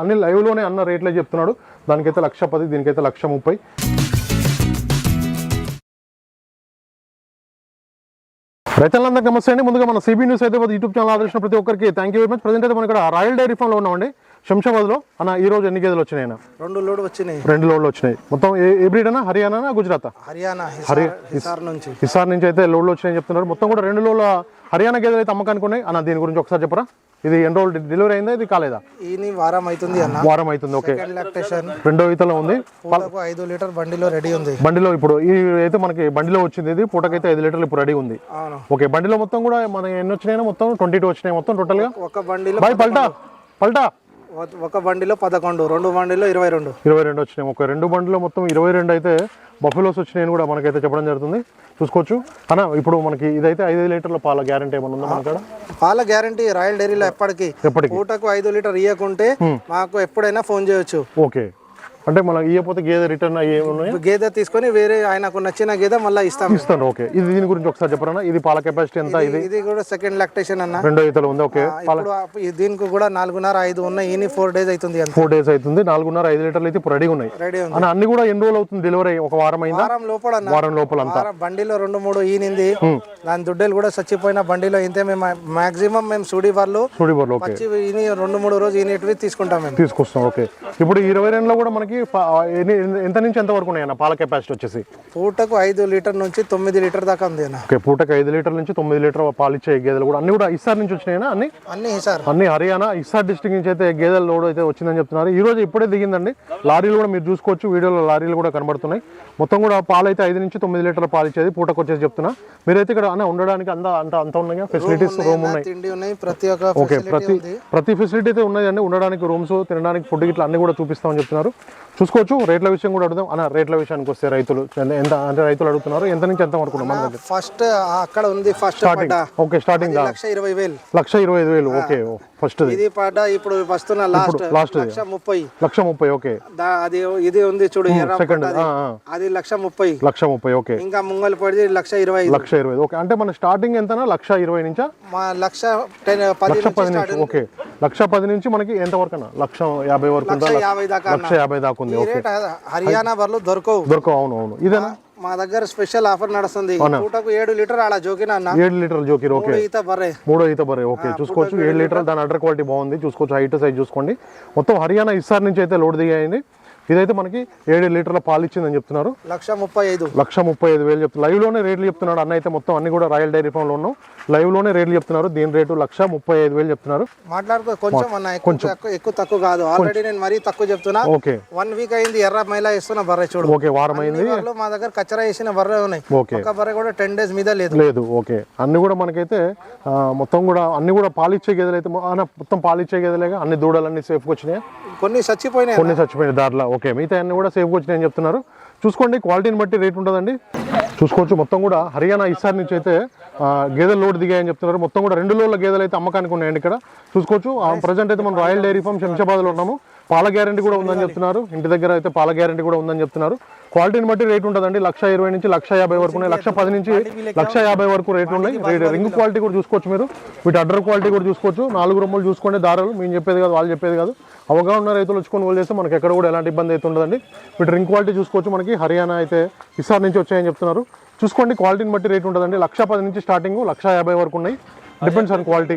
అన్ని లైవ్లోనే అన్న రేట్లే చెప్తున్నాడు. దానికైతే లక్ష పది దీనికైతే లక్ష ముప్పై. రైతులందరికీ నమస్తే అండి. ముందుగా మన CB news Hyderabad YouTube channel ఆదర్శించిన ప్రతి ఒక్కరికి thank you very much present అయితే మనం ఇక్కడ రాయల్ డైరీ ఫామ్లో ఉన్నామండి. శంషాబాద్లో. అన్న ఈ రోజు ఎన్ని గేదెలు వచ్చినాయి రెండు లోడ్ వచ్చినాయి. రెండు లోడ్లు వచ్చినాయి. మొత్తం ఏ బ్రీడ్ అన్న? హర్యానా గుజరాత్? హర్యానా హిసార్ నుంచి. హిసార్ నుంచి అయితే లోడ్లు వచ్చినాయని చెప్తున్నారు. మొత్తం కూడా రెండు లోడ్ల హర్యానా గేదెలు అయితే అమ్మకానికి ఉన్నాయి. అన్న దీని గురించి ఒకసారి చెప్పరా? ఇది ఎన్ని రోజులు డెలివరీ అయిందా? ఇది కాలేదా? వారం అవుతుంది అన్న. వారం అవుతుంది ఓకే రెండో ఈతలో ఉంది. ఐదు లీటర్ బండిలో రెడీ ఉంది. బండిలో ఇప్పుడు ఈ అయితే మనకి బండిలో వచ్చింది ఇది పూటకైతే ఐదు లీటర్లు ఇప్పుడు రెడీ ఉంది. ఓకే బండిలో మొత్తం కూడా మన ఎన్ని వచ్చినాయి మొత్తం ట్వంటీ టూ వచ్చినాయి మొత్తం టోటల్గా? ఒక బండిలో పల్టా పల్టా. ఒక బండిలో పదకొండు రెండు బండిలో ఇరవై రెండు. ఇరవై రెండు వచ్చినాయి. ఒక రెండు బండిలో మొత్తం ఇరవై రెండు అయితే బఫెలోస్ వచ్చినాయని కూడా మనకైతే చెప్పడం జరుగుతుంది. చూసుకోవచ్చు. అన్న ఇప్పుడు మనకి ఇదైతే ఐదు లీటర్ల పాల గ్యారంటీ ఏమైనా ఉందా మన కాడ? పాల గ్యారంటీ రాయల్ డైరీలో ఎప్పటికి. ఎప్పటికి. పూటకు ఐదు లీటర్ ఇవ్వకుంటే మాకు ఎప్పుడైనా ఫోన్ చేయొచ్చు. ఓకే. అంటే మనం ఇయ్యపోతే గేదె రిటర్న్ అయ్యే గేదె తీసుకొని వేరే ఆయనకు నచ్చిన గేదె మళ్ళీ ఇస్తాం ఇస్తాను ఓకే. ఇది దీని గురించి ఒకసారి చెప్పరా ఇది పాల కెపాసిటీ ఎంత ఇది ఇది? కూడా సెకండ్ లాక్టేషన్ అన్న. రెండో ఈతలు ఉంది ఓకే. దీనికి కూడా నాలుగున్నర ఐదు ఉన్నాయి ఈని ఫోర్ డేస్ అవుతుంది ఫోర్ డేస్ అవుతుంది నాలుగున్నర ఐదు లీటర్లు అయితే ఇప్పుడు రెడీ ఉన్నాయి. రెడీ ఉంది. అన్న కూడా ఎన్ని రోజులు అవుతుంది డెలివరీ ఒక వారం అయిందా? వారం లోపల వారం లోపల అంతా. బండిలో రెండు మూడు ఈనింది. దాని దుడ్డలు కూడా చచ్చిపోయిన బండిలో ఇంతే మేము మాక్సిమం మేము సుడి వాళ్ళు వచ్చి ఈని రెండు మూడు రోజు ఈనిటివి తీసుకుంటాం మేము. తీసుకొస్తాం ఓకే. ఇప్పుడు ఇరవై రెండులో కూడా మనకి పా- ఎన్ని- ఎంత నుంచి ఎంత వరకు ఉన్నాయన్న? పాల కెపాసిటీ వచ్చేసి? పూటకు ఐదు లీటర్ నుంచి తొమ్మిది లీటర్ దాకా ఉంది ఓకే పూటకి ఐదు లీటర్ల నుంచి తొమ్మిది లీటర్ పాలు ఇచ్చే గేదెలు కూడా అన్ని కూడా ఇస్సార్ నుంచి వచ్చినాయనా అన్ని? అన్ని సార్ అన్ని హర్యానా ఇస్సార్ డిస్ట్రిక్ట్ నుంచి అయితే గేదెల లోడ్ అయితే వచ్చిందని చెప్తున్నారు. ఈ రోజు ఇప్పుడే దిగిందండి. లారీలు కూడా మీరు చూసుకోవచ్చు వీడియోలో లారీలు కూడా కనబడుతున్నాయి. మొత్తం కూడా పాలు అయితే ఐదు నుంచి తొమ్మిది లీటర్ల పాలు ఇచ్చేది. పూటకు వచ్చేసి చెప్తున్నా. మీరైతే ఇక్కడ అన్న ఉండడానికి అంత అంత అంత ఉన్నాయి? ఫెసిలిటీస్ రూమ్ ఉన్నాయి ప్రతి ఒక్క ఓకే ఫెసిలిటీ ప్రతి ప్రతి ఫెసిలిటీ అయితే ఉన్నదండి ఉండడానికి రూమ్స్ తినడానికి ఫుడ్ ఇట్లా అన్ని కూడా చూపిస్తామని చెప్తున్నారు. చూసుకోవచ్చు రేట్ల విషయం కూడా అడుగుదాం. అన్న రేట్ల విషయానికి వస్తే రైతులు ఎంత- అంటే రైతులు అడుగుతున్నారు ఎంత నుంచి ఎంత వరకు ఉన్నాయి మన దగ్గర? ఫస్ట్ అక్కడ ఉంది first starting okay starting lakh ఇరవై వేలు. లక్ష ఇరవై ఐదు వేలు ఓకే ఫస్ట్ ఇది పడ్డ ఇప్పుడు వస్తున్న లాస్ట్ ది. లక్ష ముప్పై. లక్ష ముప్పై ఓకే. అది ఇది ఉంది చూడు సెకండ్ పడ్డది. అది లక్ష ముప్పై. లక్ష ముప్పై ఓకే. ఇంకా ముంగల్ పడిది లక్ష ఇరవై లక్ష ఇరవై ఓకే. అంటే మన స్టార్టింగ్ ఎంతనా? లక్ష ఇరవై నుంచా? మా లక్ష టెన్ పది ఓకే. లక్ష పది నుంచి మనకి ఎంత వరకు అన్న లక్ష యాభై వరకు లక్ష యాభై దాకా ఉంది. హర్యానా బర్లు దొరకవు. దొరకవు. అవును అవును. ఇదేనా? మా దగ్గర స్పెషల్ ఆఫర్ నడుస్తుంది. పూటకు ఏడు లీటర్ అలా జోకినా అన్న. ఏడు లీటర్ల జోకిర్ ఓకే. మూడు ఈత బర్రె. మూడో ఈత బరే ఓకే. చూసుకోవచ్చు. ఏడు లీటర్ దాని అడ్డర్ క్వాలిటీ బాగుంది. చూసుకోవచ్చు. హైట్ సైజ్ చూసుకోండి. మొత్తం హర్యానా ఇస్సార్ నుంచి అయితే లోడ్ దిగాయింది ఇదైతే మనకి ఏడు లీటర్ల పాలు ఇచ్చిందని చెప్తున్నారు. లక్ష ముప్పై ఐదు. లక్ష ముప్పై ఐదు వేలు చెప్తున్నారు. లైవ్లోనే రేట్లు చెప్తున్నాడు అన్న అయితే మొత్తం అన్ని కూడా రాయల్ డైరీ ఫామ్లో ఉన్నాం. లైవ్లోనే రేట్లు చెప్తున్నారు. దీని రేటు లక్ష ముప్పై ఐదు వేలు చెప్తున్నారు. మాట్లాడుకో కొంచెం అన్న ఎక్కువ తక్కువ ఎక్కువ తక్కువ కాదు. ఆల్రెడీ నేను మరీ తక్కువ చెప్తున్నా. ఓకే. వన్ వీక్ అయింది ఎర్ర మైలా ఇస్తున్న బర్రె చూడు. ఓకే వారం అయింది. మా దగ్గర కచ్చరా వేసిన బర్రె ఉన్నాయి. ఓకే. ఒక బర్రె కూడా టెన్ డేస్ మీద లేదు. లేదు ఓకే. అన్ని కూడా మనకైతే మొత్తం కూడా అన్ని కూడా పాలిచ్చే గేదెలు అయితే మొత్తం పాలిచ్చే గేదెలేగా అన్ని దూడలు అన్ని సేఫ్గా వచ్చినాయి? కొన్ని చచ్చిపోయినాయి కొన్ని చచ్చిపోయిన దారిలో. ఓకే మిగతా అన్ని కూడా సేఫ్గా వచ్చినాయని చెప్తున్నారు. చూసుకోండి క్వాలిటీని బట్టి రేట్ ఉంటుందండి. చూసుకోవచ్చు మొత్తం కూడా హర్యానా ఈసారి నుంచి అయితే గేదెలు లోడ్ దిగాయని చెప్తున్నారు. మొత్తం కూడా రెండు లోడ్ల గేదెలు అయితే అమ్మకానికి ఉన్నాయండి ఇక్కడ. చూసుకోవచ్చు ప్రజెంట్ అయితే మనం రాయల్ డైరీ ఫామ్ శంషాబాద్లో ఉన్నాము. పాల గ్యారంటీ కూడా ఉందని చెప్తున్నారు. ఇంటి దగ్గర అయితే పాల గ్యారంటీ కూడా ఉందని చెప్తున్నారు. క్వాలిటీని బట్టి రేట్ ఉంటుందండి. లక్ష ఇరవై నుంచి లక్ష యాభై వరకు ఉన్నాయి. లక్ష పది నుంచి లక్ష యాభై వరకు రేట్లు ఉన్నాయి. రింగ్ క్వాలిటీ కూడా చూసుకోవచ్చు మీరు. వీటి అడ్డర్ క్వాలిటీ కూడా చూసుకోవచ్చు. నాలుగు రొమ్మలు చూసుకోండి దారాలు. మేము చెప్పేది కాదు వాళ్ళు చెప్పేది కాదు. అవగాహన ఉన్న రైతులు వచ్చి కొనుగోలు చేస్తే మనకి ఎక్కడ కూడా ఎలాంటి ఇబ్బంది అయితే ఉండదండి. వీటి రింగ్ క్వాలిటీ చూసుకోవచ్చు మనకి. హర్యానా అయితే ఇస్సార్ నుంచి వచ్చాయని చెప్తున్నారు. చూసుకోండి క్వాలిటీని బట్టి రేట్ ఉంటుందండి. లక్ష పది నుంచి స్టార్టింగ్ లక్ష యాభై వరకు ఉన్నాయి. డిపెండ్స్ ఆన్ క్వాలిటీ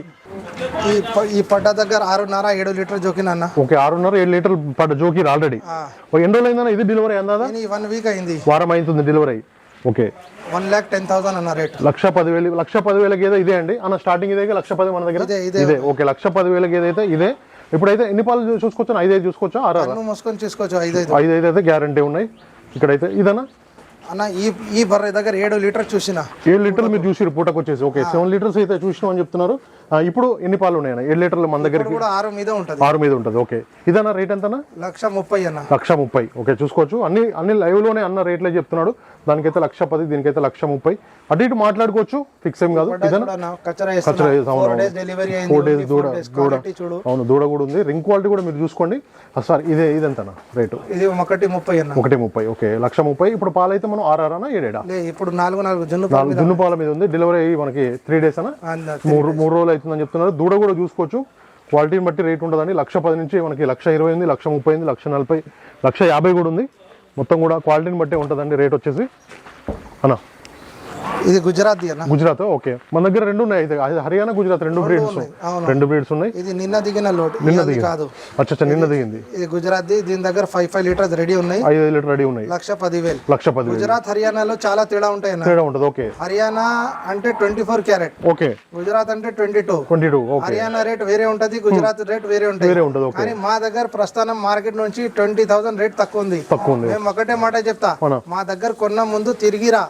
ఈ ప- ఈ పడ్డ దగ్గర ఆరున్నర ఏడు లీటర్ జోకిన అన్న. ఓకే ఆరున్నర ఏడు లీటర్లు పడ్డ జోకీర్ ఆల్రెడీ ఎన్ని రోజులు అయిందన్న ఇది డెలివరీ అయిందా నేను వన్ వీక్ అయింది. వారం అవుతుంది delivery okay one lakh ten thousand అన్న రేట్ లక్ష పదివేలు లక్ష పదివేలకి ఏదో ఇదే అండి? అన్న స్టార్టింగ్ ఇదే లక్ష పది మన దగ్గర? ఇదే ఇదే. ఇదే. ఓకే లక్ష పదివేలకి ఏదైతే ఇదే? ఇప్పుడైతే ఎన్ని పాలు చూ- చూసుకోవచ్చు? ఐదు ఐదు చూసుకోవచ్చా? ఆరు మోసుకొని తీసుకోవచ్చు ఐదు ఐదు ఐదు ఐదు అయితే గ్యారంటీ ఉన్నాయి. ఇక్కడైతే ఇదన్నా? అన్న ఈ ఈ బర్రె దగ్గర ఏడు లీటర్ చూసిన. ఏడు లీటర్లు మీరు చూసిరు పూటకు వచ్చేసి ఓకే సెవెన్ లీటర్స్ అయితే చూసినాం అని చెప్తున్నారు. ఇప్పుడు ఎన్ని పాలు ఉన్నాయన్న? ఏడు లీటర్లు మన దగ్గరికి కూడా ఆరు మీద ఉంటది. ఆరు మీద ఉంటుంది ఓకే. ఇదన్నా రేట్ ఎంతనా లక్ష ముప్పై అన్న. లక్ష ముప్పై ఓకే చూసుకోవచ్చు. అన్ని అన్ని లైవ్లోనే అన్న రేట్లే చెప్తున్నాడు. దానికైతే లక్ష పది దీనికైతే లక్ష ముప్పై. అటు ఇటు మాట్లాడుకోవచ్చు ఫిక్స్ ఏం కాదు. ఫోర్. డేస్ దూడ దూడ. అవును దూడ కూడా ఉంది. రింగ్ క్వాలిటీ కూడా మీరు చూసుకోండి. సార్ ఇదే ఇదెంతనా రేటు? ఇది ఒకటి ముప్పై అన్న. ఒకటి ముప్పై ఓకే. లక్ష ముప్పై. ఇప్పుడు పాలు అయితే మనం ఆరానా ఏడేడా? ఇప్పుడు నాలుగు నాలుగు జున్ను జున్ను పాల మీద ఉంది. డెలివరీ అయ్యి మనకి త్రీ డేస్ అనా అంద- మూడు మూడు రోజులు అవుతుందని చెప్తున్నారు. దూడ కూడా చూసుకోవచ్చు. క్వాలిటీని బట్టి రేట్ ఉంటుందండి లక్ష పది నుంచి మనకి లక్ష ఇరవై ఉంది లక్ష ముప్పై ఉంది లక్ష నలభై లక్ష యాభై కూడా ఉంది. మొత్తం కూడా క్వాలిటీని బట్టే ఉంటుందండి రేట్ వచ్చేసి. అన్నా. ఇది గుజరాత్ గుజరాత్ ఓకే. మన దగ్గర రెండు ఉన్నాయి. హర్యానా గుజరాత్ రెండు బ్రీడ్స్. రెండు బ్రీడ్స్ ఉన్నాయి. ఇది నిన్న దిగిన లోడ్ నిన్న దిగింది కాదు. అచ్చా నిన్న దిగింది. ఇది గుజరాత్. దీని దగ్గర ఫైవ్ ఫైవ్ లీటర్స్ రెడీ ఉన్నాయి. ఐదు లీటర్ రెడీ ఉన్నాయి. లక్ష పదివేలు. లక్ష పది గుజరాత్ హర్యానాలో చాలా తేడా ఉంటాయి తేడా ఉంటుంది ఓకే. హర్యానా అంటే twenty four carat okay. Gujarat అంటే twenty two twenty two Haryana rate వేరే ఉంటది గుజరాత్ రేట్ వేరే ఉంటది వేరే ఉంటుంది ఓకే. కానీ మా దగ్గర ప్రస్థానం మార్కెట్ నుంచి ట్వంటీ థౌసండ్ రేట్ తక్కువ ఉంది. తక్కువ ఉంది. మేము ఒకటే మాట చెప్తా. మా దగ్గర కొన్న ముందు తిరిగిరా.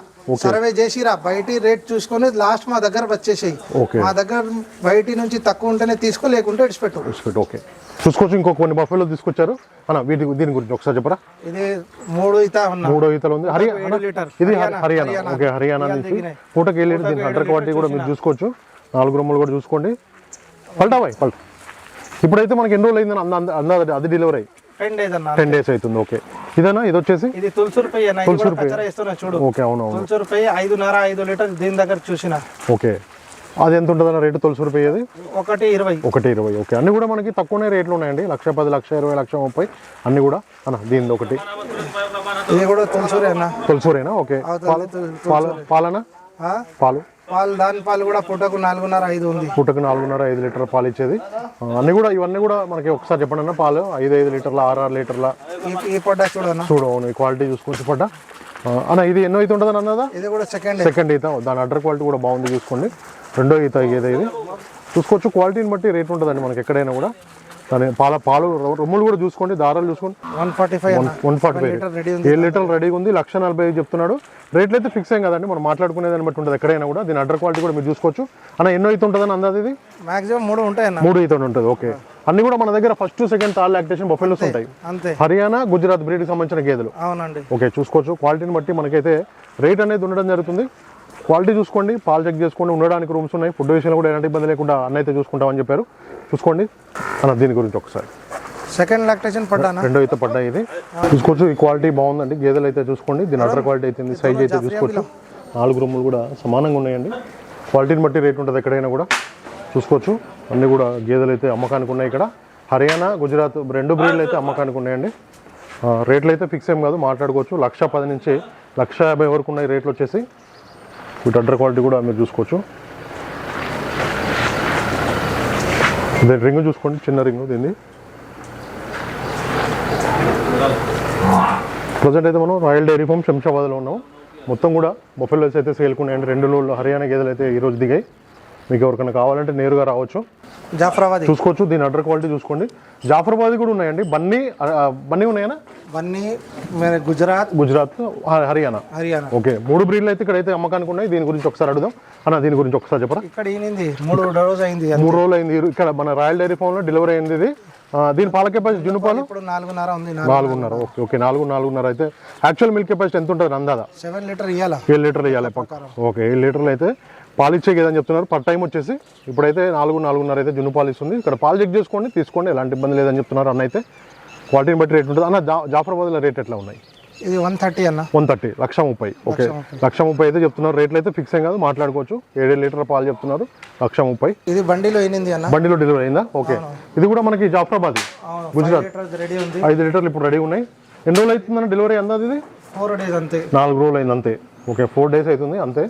సర్వే చేసిరా బయటి రేట్ చూసుకొని లాస్ట్ మా దగ్గర వచ్చేసాయి. మా దగ్గర బయటి నుంచి తక్కువ ఉంటేనే తీసుకో లేకుంటే ఇడిచిపెట్టు ఓకే చూసుకోవచ్చు ఇంకో కొన్ని బఫెలో తీసుకొచ్చారు. అన్న వీటి దీని గురించి ఒకసారి చెప్పరా? ఇది మూడు ఇతా ఉన్నా మూడో ఈతలు ఉంది. హర్యానా లీటర్. ఇది హర్యానా ఓకే హర్యానా. నుంచి పూటకి వెళ్ళి దీని హండ్రెడ్ క్వాలిటీ కూడా మీరు చూసుకోవచ్చు. నాలుగు రొమ్మలు కూడా చూసుకోండి. పల్టా బాయ్ పల్ట. ఇప్పుడైతే మనకి ఎన్ని రోజులు అయిందని అంద- అది డెలివరీ అయ్యి టెన్ డేస్ అన్న టెన్ డేస్ అవుతుంది ఓకే ఇదేనా? ఇది వచ్చేసి? ఇది తులసి రూపాయి అన్న ఇస్తున్నా చూడు. ఓకే అవును ఐదున్నర ఐదు లీటర్ దీని దగ్గర చూసిన. ఓకే అది ఎంత ఉంటుందన్న రేటు తులసి రూపాయి అది ఒకటి ఇరవై. ఒకటి ఇరవై ఓకే అన్ని కూడా మనకి తక్కువనే రేట్లు ఉన్నాయండి. లక్ష పది లక్ష ఇరవై లక్ష ముప్పై. అన్ని కూడా అన్న దీనిది ఒకటి. ఇది కూడా తులసూరి అన్న. తులసూరేనా? ఓకే పాలనా? పాలు? పాలు దాని పాలు కూడా పుట్టకు నాలుగున్నర ఐదు ఉంది. పూటకు నాలుగున్నర ఐదు లీటర్ పాలు ఇచ్చేది. అన్ని కూడా ఇవన్నీ కూడా మనకి ఒకసారి చెప్పండి అన్న పాలు. ఐదు ఐదు లీటర్ల ఆరు ఆరు లీటర్ల. ఈ- పొడ్డ చూడన్న చూడు అవును క్వాలిటీ చూసుకోవచ్చు పడ్డ. అన్న ఇది ఎన్నో అయితే ఉంటుందని అన్నదా? ఇది కూడా సెకండ్ సెకండ్ ఈత. దాని అడ్డర్ క్వాలిటీ కూడా బాగుంది చూసుకోండి. రెండో ఈత ఏదో ఇది? చూసుకోవచ్చు క్వాలిటీని బట్టి రేట్ ఉంటుందండి మనకి ఎక్కడైనా కూడా. దాని పాల పాలు రొమ్ములు కూడా చూసుకోండి దారాలు చూసుకోండి. One forty five one forty five. Litre ready ఉంది ఏడు లీటర్లు రెడీగా ఉంది? లక్ష నలభై ఐదు చెప్తున్నాడు. రేట్లు అయితే ఫిక్స్ అయ్యం కదండి మనం మాట్లాడుకునే దాన్ని బట్టి ఉంటుంది. ఎక్కడైనా కూడా దీని అడ్డర్ క్వాలిటీ కూడా మీరు చూసుకోవచ్చు. అన్న ఎన్నో అయితే ఉంటుందని అందాది ఇది? మాక్సిమం మూడు ఉంటాయి అన్న మూడు ఈత ఉంటుంది ఓకే. అన్ని కూడా మన దగ్గర first second third lactation buffaloes ఉంటాయి. అంతే. హర్యానా గుజరాత్ బ్రీడ్కి సంబంధించిన గేదెలు. అవునండి. ఓకే చూసుకోవచ్చు. క్వాలిటీని బట్టి మనకైతే రేట్ అనేది ఉండడం జరుగుతుంది. క్వాలిటీ చూసుకోండి పాలు చెక్ చేసుకోండి ఉండడానికి రూమ్స్ ఉన్నాయి. ఫుడ్ విషయంలో కూడా ఎలాంటి ఇబ్బంది లేకుండా అన్న అయితే చూసుకుంటామని చెప్పారు. చూసుకోండి. అన్న దీని గురించి ఒకసారి. సెకండ్ లాక్టేషన్ పడ్డానా? రెండో అయితే పడ్డాయి ఇది. చూసుకోవచ్చు ఈ క్వాలిటీ బాగుందండి. గేదెలు అయితే చూసుకోండి. దీని అటర్ క్వాలిటీ అయితే సైజ్ అయితే చూసుకోవచ్చు. నాలుగు రూములు కూడా సమానంగా ఉన్నాయండి. క్వాలిటీని బట్టి రేట్ ఉంటుంది ఎక్కడైనా కూడా. చూసుకోవచ్చు. అన్నీ కూడా గేదెలు అయితే అమ్మకానికి ఉన్నాయి ఇక్కడ. హర్యానా గుజరాత్ రెండు బ్రీడ్లు అయితే అమ్మకానికి ఉన్నాయండి. రేట్లు అయితే ఫిక్స్ ఏం కాదు. మాట్లాడుకోవచ్చు. లక్ష పది నుంచి లక్ష యాభై వరకు ఉన్నాయి రేట్లు వచ్చేసి. వీటి అడ్డర్ క్వాలిటీ కూడా మీరు చూసుకోవచ్చు. దీని రింగ్ చూసుకోండి చిన్న రింగ్ దీన్ని. ప్రజెంట్ అయితే మనం రాయల్ డైరీ ఫామ్ శంషాబాద్లో ఉన్నాం. మొత్తం కూడా బొఫెలోస్ అయితే సేల్కున్నాయండి రెండు రోజులు హర్యానా గేదెలు అయితే ఈ రోజు దిగాయి. మీకు ఎవరికైనా కావాలంటే నేరుగా రావచ్చు. జాఫరాబాద్. చూసుకోవచ్చు దీని అడ్డర్ క్వాలిటీ చూసుకోండి. జాఫరాబాద్ కూడా ఉన్నాయండి. బన్నీ బన్నీ ఉన్నాయనా? బన్నీ గుజరాత్. గుజరాత్ హర్యానా. హర్యానా. ఓకే మూడు బ్రీడ్లు అయితే ఇక్కడైతే అమ్మకానికి ఉన్నాయి. దీని గురించి ఒకసారి అడుగుదాం. అన్న దీని గురించి ఒకసారి చెప్పరా? ఇక్కడ ఈనింది మూడు డోస్ అయింది మూడు రోజులు అయింది. ఇక్కడ మన రాయల్ డైరీ ఫామ్లో డెలివరీ అయింది ఇది. దీని పాల కెపాసిటీ జున్ను పాలు? ఇప్పుడు నాలుగున్నర ఉంది. నాలుగు నాలుగున్నర. ఓకే ఓకే నాలుగు నాలుగున్నర అయితే. యాక్చువల్ మిల్క్ కెపాసిటీ ఎంత ఉంటుంది? అందాదా? సెవెన్ లీటర్ ఇవ్వాలా ఏడు లీటర్లు ఇవ్వాలి పక్క ఓకే ఏడు లీటర్లు అయితే పాలు ఇచ్చే గేదని చెప్తున్నారు. పర్ టైం వచ్చేసి ఇప్పుడైతే నాలుగు నాలుగున్నర అయితే జున్ను పాలు ఇస్తుంది ఇక్కడ పాలు చెక్ చేసుకోండి తీసుకోండి. ఎలాంటి ఇబ్బంది లేదని చెప్తున్నారు అన్న అయితే. క్వాలిటీని బట్టి రేట్ ఉంటుంది. అన్న జాఫరాబాద్లో రేట్ ఎట్లా ఉన్నాయి? ఇది వన్ థర్టీ అన్న. వన్ థర్టీ లక్ష ముప్పై. ఓకే. లక్ష ముప్పై. అయితే చెప్తున్నారు. రేట్లు అయితే ఫిక్స్ ఏం కాదు. మాట్లాడుకోవచ్చు. ఏడు లీటర్ పాలు చెప్తున్నారు. లక్ష ముప్పై. ఇది బండిలో ఈనింది అన్న. బండిలో డెలివరీ అయిందా? ఓకే. ఇది కూడా మనకి జాఫరాబాద్ గుజరాత్. ఉంది. ఐదు లీటర్లు ఇప్పుడు రెడీ ఉన్నాయి. ఎన్ని రోజులు అవుతుందని డెలివరీ అందాది ఇది? ఫోర్ డేస్ అంతే. నాలుగు రోజులు అయింది అంతే. ఓకే. ఫోర్ డేస్ అవుతుంది. అంతే.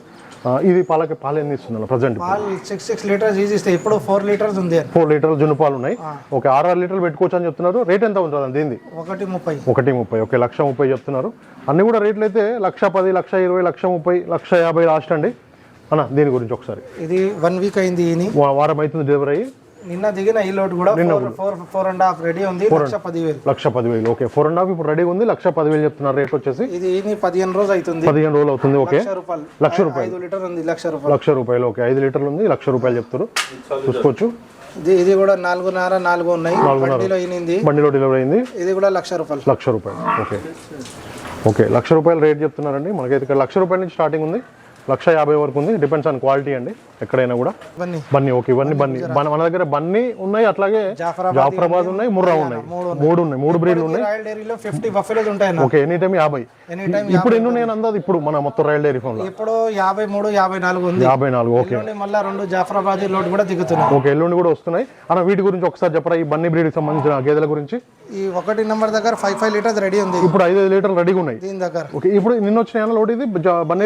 ఇది పాలకి పాలు ఎన్ని ఇస్తున్నాను ప్రజెంట్ పాలు సిక్స్ సిక్స్ లీటర్స్ ఈజీ ఇస్తాయి ఇప్పుడు ఫోర్ లీటర్స్ ఉంది ఫోర్ లీటర్లు జున్ను పాలు ఉన్నాయి ఓకే ఆరు ఆరు లీటర్లు పెట్టుకోవచ్చు అని చెప్తున్నారు. రేట్ ఎంత ఉంటుంది దీనిది? ఒకటి ముప్పై. ఒకటి ముప్పై. ఓకే లక్ష ముప్పై చెప్తున్నారు. అన్ని కూడా రేట్లు అయితే లక్ష పది లక్ష ఇరవై లక్ష ముప్పై లక్ష యాభై లాస్ట్ అండి అన్న దీని గురించి ఒకసారి. ఇది వన్ వీక్ అయింది వారం అవుతుంది డెలివరీ అయ్యి. నిన్న దిగిన ఈ లోడ్ కూడా four four four and half ready ఉంది లక్ష పదివేలు. లక్ష పదివేలు. ఓకే ఫోర్ అండ్ హాఫ్ ఇప్పుడు రెడీ ఉంది లక్ష పదివేలు చెప్తున్నారు రేట్ వచ్చేసి. ఇది పదిహేను రోజు అవుతుంది. పదిహేను రోజులు అవుతుంది ఓకే. లక్ష రూపాయలు. ఐదు లీటర్ ఉంది లక్ష రూపాయలు. లక్ష రూపాయలు ఓకే. ఐదు లీటర్లు ఉంది లక్ష రూపాయలు చెప్తారు చూసుకోవచ్చు. ఇది ఇది కూడా నాలుగున్నర నాలుగు ఉన్నాయి. బండిలో ఈనింది బండిలో డెలివరీ అయింది. ఇది కూడా లక్ష రూపాయలు. లక్ష రూపాయలు ఓకే. ఓకే లక్ష రూపాయలు రేట్ చెప్తున్నారండి. మనకైతే ఇక్కడ లక్ష రూపాయల నుంచి స్టార్టింగ్ ఉంది. లక్ష యాభై వరకు ఉంది. డిపెండ్స్ ఆన్ క్వాలిటీ అండి. ఎక్కడైనా కూడా. బన్నీ ఓకే ఇవన్నీ బన్నీ మన మన దగ్గర బన్నీ ఉన్నాయి అట్లాగే జాఫరాబాద్ ఉన్నాయి ముర్రా ఉన్నాయి మూడు ఉన్నాయి. మూడు బ్రీడ్లు ఉన్నాయి. ఓకే ఎనీ టైం యాభై ఇప్పుడు ఎన్ని ఉన్నాయి అందాది? ఇప్పుడు మన మొత్తం రైల్ డైరీ ఫామ్లో. ఇప్పుడు యాభై మూడు యాభై నాలుగు ఉంది. యాభై నాలుగు ఓకే. మళ్ళా రెండు జాఫరాబాద్ లోడ్ కూడా దిగుతున్నాయి. ఓకే ఎల్లుండి కూడా వస్తున్నాయి. అన్న వీటి గురించి ఒకసారి చెప్పరా? ఈ బన్నీ బ్రీడ్కి సంబంధించిన గేదెల గురించి? ఈ ఒకటి నెంబర్ దగ్గర ఫైవ్ ఫైవ్ లీటర్స్ రెడీ ఉంది. ఇప్పుడు ఐదు ఐదు లీటర్లు రెడీగా ఉన్నాయి. దీని దగ్గర. ఓకే ఇప్పుడు నిన్న వచ్చిన లోడ్ ఇది?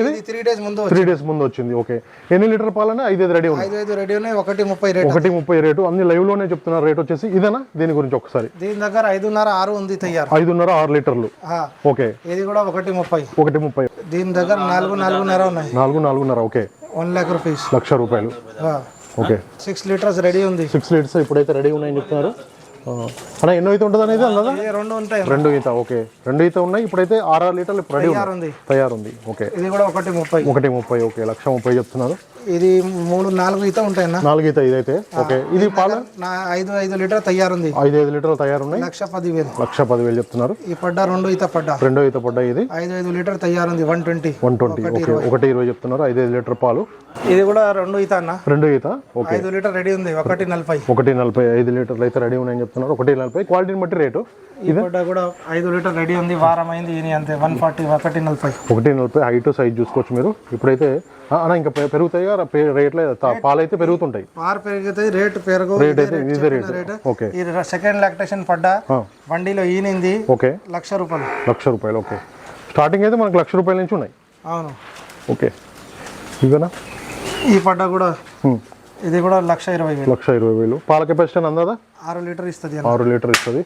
ఇది త్రీ డేస్ ముందు త్రీ డేస్ ముందు వచ్చింది. ఓకే ఎన్ని లీటర్ పాలనే ఐదు ఐదు రెడీ ఉన్నాయి. ఐదు ఐదు రెడీ ఉన్నాయి. ఒకటి ముప్పై రేట్. ఒకటి ముప్పై రేటు. అన్ని లైవ్లోనే చెప్తున్నారు. రేట్ వచ్చేసి ఇదేనా? దీని గురించి ఒకసారి. దీని దగ్గర ఐదున్నర ఆరు ఉంది తయారు. ఐదున్నర ఆరు లీటర్లు. ఓకే ఇది కూడా ఒకటి ముప్పై. ఒకటి ముప్పై. దీని దగ్గర నాలుగు నాలుగున్నర ఉన్నాయి. నాలుగు నాలుగున్నర. Okay one lakh rupees lakh రూపాయలు. ఓకే సిక్స్ లీటర్స్ రెడీ ఉంది. సిక్స్ లీటర్స్ ఇప్పుడైతే రెడీ ఉన్నాయని చెప్తున్నారు. అన్న ఎన్నో అయితే ఉంటుంది అనేది అన్నదా? రెండు ఉంటాయి రెండు ఈత ఓకే. రెండు ఈత ఉన్నాయి ఇప్పుడైతే ఆరు ఆరు లీటర్లు ఇప్పుడు రెడీ ఉంది. తయారుంది ఓకే. ఇది కూడా ఒకటి ముప్పై. ఒకటి ముప్పై ఓకే. లక్ష ముప్పై చెప్తున్నారు. ఇది మూడు నాలుగు ఈత ఉంటాయన్న. నాలుగు ఈత ఇదైతే. ఓకే. ఇది పాల? నా ఐదు ఐదు లీటర్ తయారుంది. ఐదు ఐదు లీటర్లు తయారున్నాయి? లక్ష పదివేలు. లక్ష పదివేలు చెప్తున్నారు. ఈ పడ్డ రెండు ఈత పడ్డ. రెండో ఈత పడ్డాయి ఇది? ఐదు ఐదు litre తయారుంది one twenty. One twenty. Okay. ఒకటి ఇరవై చెప్తున్నారు. ఐదు ఐదు లీటర్ పాలు. ఇది కూడా రెండు ఈత అన్న. రెండు ఈత? ఓకే. ఐదు లీటర్ రెడీ ఉంది. ఒకటి నలభై. ఒకటి నలభై ఐదు లీటర్లు అయితే రెడీ ఉన్నాయని చెప్తున్నారు. ఒకటి నలభై. క్వాలిటీని బట్టి రేటు. పడ్డ కూడా ఐదు లీటర్ రెడీ ఉంది. వారం అయింది. ఈయన అంతే. వన్ ఫార్టీ ఒకటి నలభై. ఒకటి నలభై. హైట్ సైజ్ చూసుకోవచ్చు మీరు. ఇప్పుడైతే అన్న ఇంకా పెరుగుతాయి రేట్లు పాలు అయితే పెరుగుతుంటాయి. పార్ పెరుగుతుంది రేటు పెరుగు రేట్ అయితే ఇదే రేటు. రేటు. ఓకే. ఈ సెకండ్ లాక్టేషన్ పడ్డా బండిలో ఈనింది ఓకే. లక్ష రూపాయలు. లక్ష రూపాయలు ఓకే. స్టార్టింగ్ అయితే మనకు లక్ష రూపాయల నుంచి ఉన్నాయి. అవును. ఓకే. ఇవేనా? ఈ పడ్డ కూడా. ఇది కూడా లక్ష ఇరవై వేలు. లక్ష ఇరవై వేలు. పాల కెపాసిటీ అందాదా? ఆరు లీటర్ ఇస్తుంది ఆరు లీటర్ ఇస్తుంది.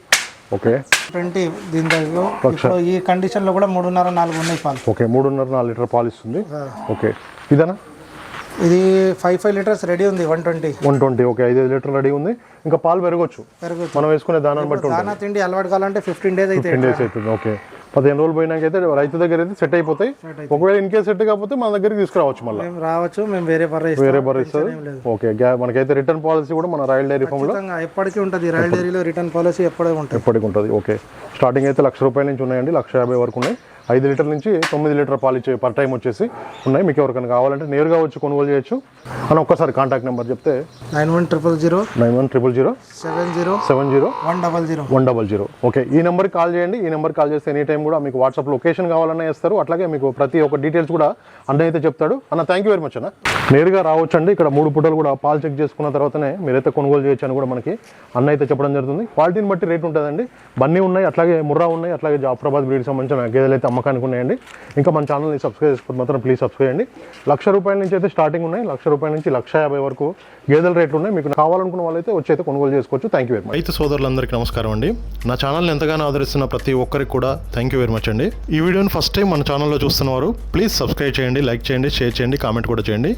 ఓకే. ట్వంటీ దీని దగ్గర. ఈ కండిషన్లో కూడా మూడున్నర నాలుగు ఉన్నాయి పాలు. ఓకే మూడున్నర నాలుగు లీటర్ పాలు ఇస్తుంది. ఓకే. ఇదేనా? ఇది ఫైవ్ ఫైవ్ లీటర్స్ రెడీ ఉంది one twenty one twenty okay ఐదు లీటర్ రెడీ ఉంది. ఇంకా పాలు పెరగచ్చు. పెరుగు మనం వేసుకునే దానాన్ని బట్టి దానా తిండి అలవాటు కావాలంటే ఫిఫ్టీన్ డేస్ అయితే డేస్ అవుతుంది ఓకే పదిహేను రోజులు పోయినాక అయితే రైతు దగ్గర అయితే సెట్ అయిపోతాయి. ఒకవేళ ఇన్ కేసు సెట్ కాకపోతే మన దగ్గరికి తీసుకురావచ్చు మళ్ళీ. రావచ్చు మేము వేరే పర్ర వేరే బర్ ఇస్తారు. ఓకే మనకైతే రిటర్న్ పాలసీ కూడా మన రాయల్ డైరీ ఫామ్లో ఎప్పటికీ ఉంటుంది. రైల్ డైరీలో రిటర్న్ పాలసీ ఎప్పుడే ఉంటుంది. ఎప్పటికి ఉంటుంది ఓకే స్టార్టింగ్ అయితే లక్ష రూపాయల నుంచి ఉన్నాయండి లక్ష యాభై వరకు ఉన్నాయి. ఐదు లీటర్ నుంచి తొమ్మిది లీటర్ పాలు ఇచ్చే పర్ టైం వచ్చేసి ఉన్నాయి. మీకు ఎవరికైనా కావాలంటే నేరుగా వచ్చి కొనుగోలు చేయొచ్చు. అని ఒక్కసారి కాంటాక్ట్ నెంబర్ చెప్తే nine one triple zero nine one triple zero seven zero seven zero one double zero one double zero. Okay ఈ నెంబర్కి కాల్ చేయండి. ఈ నెంబర్కి కాల్ చేస్తే ఎనీ టైం కూడా మీకు వాట్సాప్ లొకేషన్ కావాలన్నా ఇస్తారు అట్లాగే మీకు ప్రతి ఒక్క డీటెయిల్స్ కూడా అన్న అయితే చెప్తాడు. అన్న థ్యాంక్ యూ వెరీ మచ్ అన్న. నేరుగా రావచ్చు అండి ఇక్కడ మూడు పూటలు కూడా పాలు చెక్ చేసుకున్న తర్వాతనే మీరైతే కొనుగోలు చేయొచ్చు అని కూడా మనకి అన్న అయితే చెప్పడం జరుగుతుంది. క్వాలిటీని బట్టి రేట్ ఉంటుందండి. బన్నీ ఉన్నాయి అట్లాగే ముర్రా ఉన్నాయి అట్లాగే జాఫరాబాద్ బ్రీడ్ సంబంధించిన గేదెలు అయితే అమ్మకానికి ఉన్నాయండి. ఇంకా మన ఛానల్ని సబ్స్క్రైబ్ చేసుకోవద్దు మాత్రం ప్లీజ్ సబ్స్క్రైబ్ చేయండి. లక్ష రూపాయల నుంచి అయితే స్టార్టింగ్ ఉన్నాయి. లక్ష రూపాయల నుంచి లక్ష యాభై వరకు గేదెల రేట్లు ఉన్నాయి. మీకు కావాలనుకున్న వాళ్ళైతే వచ్చి అయితే కొనుగోలు చేసుకోవచ్చు. థ్యాంక్ యూ వెరీ మచ్ రైతు సోదరులందరికీ నమస్కారం అండి. నా ఛానల్ని ఎంతగానో ఆదరిస్తున్న ప్రతి ఒక్కరికి కూడా థ్యాంక్ యూ వెరీ మచ్ అండి. ఈ వీడియోని ఫస్ట్ టైం మన ఛానల్లో చూస్తున్నవారు ప్లీజ్ సబ్స్క్రైబ్ చేయండి లైక్ చేయండి షేర్ చేయండి కామెంట్ కూడా చేయండి.